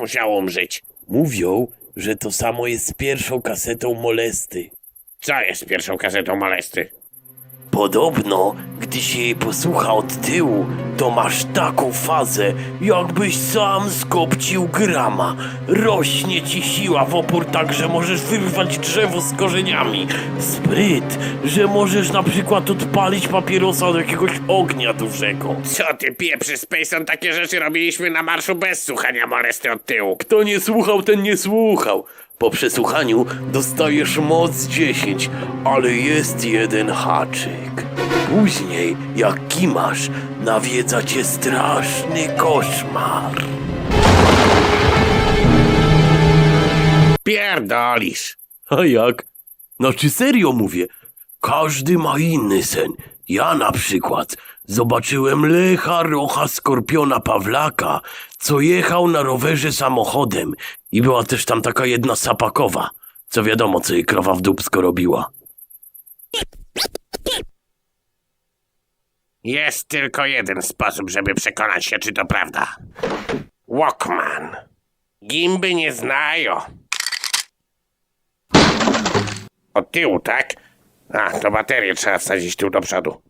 musiał umrzeć. Mówią, że to samo jest z pierwszą kasetą molesty. Co jest pierwszą kasetą molesty? Podobno, gdy się jej posłucha od tyłu, to masz taką fazę, jakbyś sam skopcił grama. Rośnie ci siła w opór tak, że możesz wyrwać drzewo z korzeniami. Spryt, że możesz na przykład odpalić papierosa od jakiegoś ognia dużego. Co ty pieprzy, Spacon, takie rzeczy robiliśmy na marszu bez słuchania molesty od tyłu. Kto nie słuchał, ten nie słuchał. Po przesłuchaniu dostajesz moc 10, ale jest jeden haczyk. Później, jak kimasz, nawiedza cię straszny koszmar. Pierdolisz. A jak? Znaczy serio mówię. Każdy ma inny sen. Ja na przykład zobaczyłem Lecha Rocha Skorpiona Pawlaka, co jechał na rowerze samochodem i była też tam taka jedna sapakowa, co wiadomo, co jej krowa w dupsko robiła. Jest tylko jeden sposób, żeby przekonać się, czy to prawda. Walkman. Gimby nie znają. Od tyłu, tak? A, to baterię trzeba wsadzić tu do przodu.